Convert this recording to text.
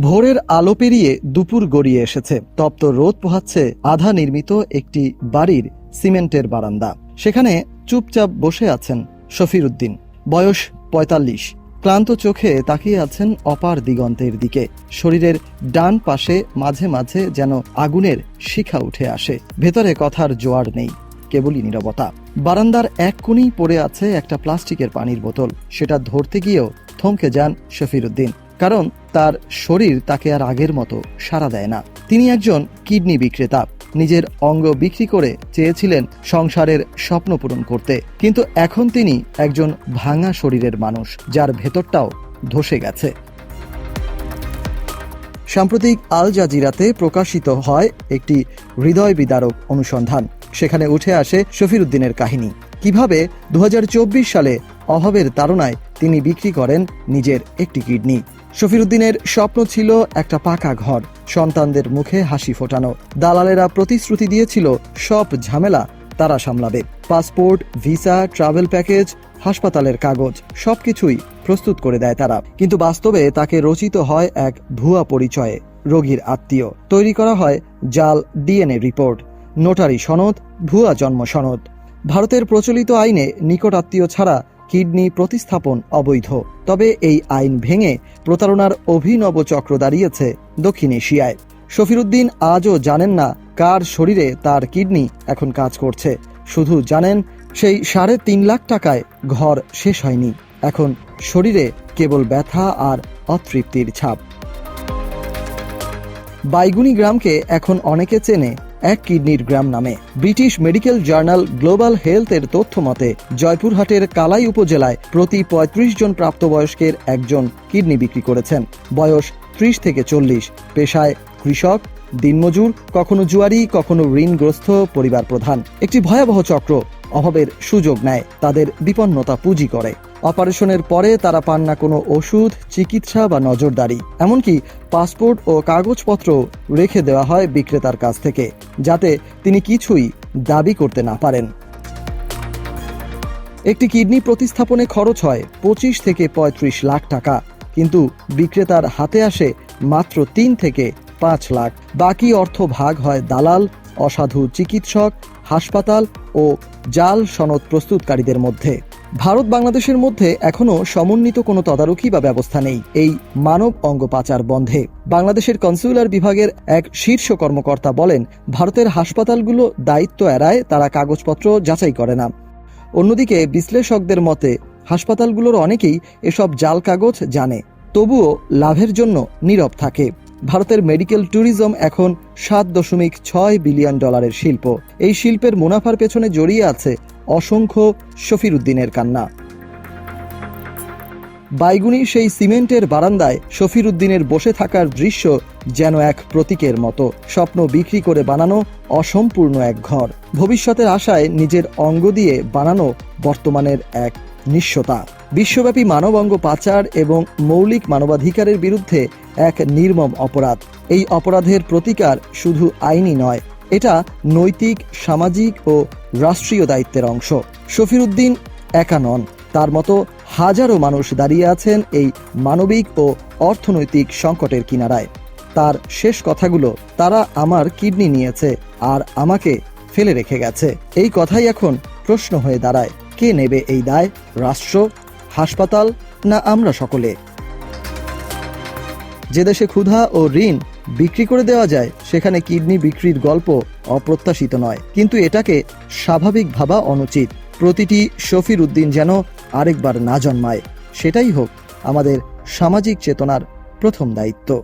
ভোরের আলো পেরিয়ে দুপুর গড়িয়ে এসেছে। তপ্ত রোদ পোহাচ্ছে আধা নির্মিত একটি বাড়ির সিমেন্টের বারান্দা। সেখানে চুপচাপ বসে আছেন শফির উদ্দিন। বয়স পঁয়তাল্লিশ। ক্লান্ত চোখে তাকিয়ে আছেন অপার দিগন্তের দিকে। শরীরের ডান পাশে মাঝে মাঝে যেন আগুনের শিখা উঠে আসে। ভেতরে কথার জোয়ার নেই, কেবলই নীরবতা। বারান্দার এক কোণেই পড়ে আছে একটা প্লাস্টিকের পানির বোতল। সেটা ধরতে গিয়েও থমকে যান শফির উদ্দিন। কারণ তার শরীর তাকে আর আগের মতো সাড়া দেয় না। তিনি একজন কিডনি বিক্রেতা। নিজের অঙ্গ বিক্রি করে চেয়েছিলেন সংসারের স্বপ্ন পূরণ করতে। কিন্তু এখন তিনি একজন ভাঙা শরীরের মানুষ, যার ভেতরটাও ধসে গেছে। সাম্প্রতিক আল জাজিরাতে প্রকাশিত হয় একটি হৃদয় বিদারক অনুসন্ধান। সেখানে উঠে আসে শফির উদ্দিনের কাহিনী। কীভাবে দু হাজার চব্বিশ সালে অভাবের তাড়নায় তিনি বিক্রি করেন নিজের একটি কিডনি। শফির উদ্দিনের স্বপ্ন ছিল একটা পাকা ঘর। সন্তানদের মুখে হাসি ফোটানো। দালালেরা প্রতিশ্রুতি দিয়েছিল, সব ঝামেলা তারা সামলাবে। পাসপোর্ট, ভিসা, ট্রাভেল প্যাকেজ, হাসপাতালের কাগজ, সবকিছুই প্রস্তুত করে দেয় তারা। কিন্তু বাস্তবে তাকে রচিত হয় এক ভুয়া পরিচয়ে। রোগীর আত্মীয়। তৈরি করা হয় জাল ডিএনএ রিপোর্ট। নোটারি সনদ, ভুয়া জন্ম সনদ। ভারতের প্রচলিত আইনে নিকট আত্মীয় ছাড়া কিডনি প্রতিস্থাপন অবৈধ। তবে এই আইন ভেঙে প্রতারণার অভিনব চক্র দাঁড়িয়েছে দক্ষিণ এশিয়ায়। শফিরুদ্দিন আজও জানেন না কার শরীরে তার কিডনি এখন কাজ করছে। শুধু জানেন, সেই সাড়ে তিন লাখ টাকায় ঘর শেষ হয়নি। এখন শরীরে কেবল ব্যথা আর অতৃপ্তির ছাপ। বাইগুনি গ্রামকে এখন অনেকে চেনে এক কিডনির গ্রাম নামে। ব্রিটিশ মেডিকেল জার্নাল গ্লোবাল হেলথের তথ্য মতে, জয়পুরহাটের কালাই উপজেলায় প্রতি ৩৫ জন প্রাপ্তবয়স্কের একজন কিডনি বিক্রি করেছেন। বয়স ত্রিশ থেকে চল্লিশ। পেশায় কৃষক, দিনমজুর, কখনো জুয়ারি, কখনো ঋণগ্রস্ত পরিবার প্রধান একটি ভয়াবহ চক্র অভাবের সুযোগ নেয়, তাদের বিপন্নতা পুঁজি করে। অপারেশনের পরে তারা পান না কোনো ওষুধ, চিকিৎসা বা নজরদারি। এমনকি পাসপোর্ট ও কাগজপত্র রেখে দেওয়া হয় বিক্রেতার কাছ থেকে, যাতে তিনি কিছুই দাবি করতে না পারেন। একটি কিডনি প্রতিস্থাপনে খরচ হয় পঁচিশ থেকে পঁয়ত্রিশ লাখ টাকা, কিন্তু বিক্রেতার হাতে আসে মাত্র তিন থেকে পাঁচ লাখ। বাকি অর্থ ভাগ হয় দালাল, অসাধু চিকিৎসক, হাসপাতাল ও জাল সনদ প্রস্তুতকারীদের মধ্যে। ভারত বাংলাদেশের মধ্যে এখনও সমন্বিত কোনো তদারকি বা ব্যবস্থা নেই। এই মানব অঙ্গ পাচার বন্ধে বাংলাদেশের কনসুলার বিভাগের এক শীর্ষ কর্মকর্তা বলেন, ভারতের হাসপাতালগুলো দায়িত্ব এড়ায় তারা কাগজপত্র যাচাই করে না। অন্যদিকে বিশ্লেষকদের মতে, হাসপাতালগুলোর অনেকেই এসব জাল কাগজ জানে, তবুও লাভের জন্য নীরব থাকে। ভারতের মেডিকেল ট্যুরিজম এখন সাত দশমিক ছয় বিলিয়ন ডলারের শিল্প। এই শিল্পের মুনাফার পেছনে জড়িয়ে আছে অসংখ্য শফির উদ্দিনের কান্না। বাইগুনি সেই সিমেন্টের বারান্দায় শফির উদ্দিনের বসে থাকার দৃশ্য যেন এক প্রতীকের মতো। স্বপ্ন বিক্রি করে বানানো অসম্পূর্ণ এক ঘর। ভবিষ্যতের আশায় নিজের অঙ্গ দিয়ে বানানো বর্তমানের এক নিঃস্বতা। বিশ্বব্যাপী মানব অঙ্গ পাচার এবং মৌলিক মানবাধিকারের বিরুদ্ধে এক নির্মম অপরাধ। এই অপরাধের প্রতিকার শুধু আইনি নয় এটা নৈতিক, সামাজিক ও রাষ্ট্রীয় দায়িত্বের অংশ। শফির উদ্দিন একা নন। তার মতো হাজারো মানুষ দাঁড়িয়ে আছেন এই মানবিক ও অর্থনৈতিক সংকটের কিনারায়। তার শেষ কথাগুলো, তারা আমার কিডনি নিয়েছে আর আমাকে ফেলে রেখে গেছে। এই কথাই এখন প্রশ্ন হয়ে দাঁড়ায়। কে নেবে এই দায়? রাষ্ট্র, হাসপাতাল না আমরা সকলে? যে দেশে ক্ষুধা ও ঋণ বিক্রি করে দেওয়া যায়, সেখানে কিডনি বিক্রির গল্প অপ্রত্যাশিত নয়। কিন্তু এটাকে স্বাভাবিক ভাবা অনুচিত। প্রতিটি শফির উদ্দিন যেন আরেকবার না জন্মায়। সেটাই হোক আমাদের সামাজিক চেতনার প্রথম দায়িত্ব।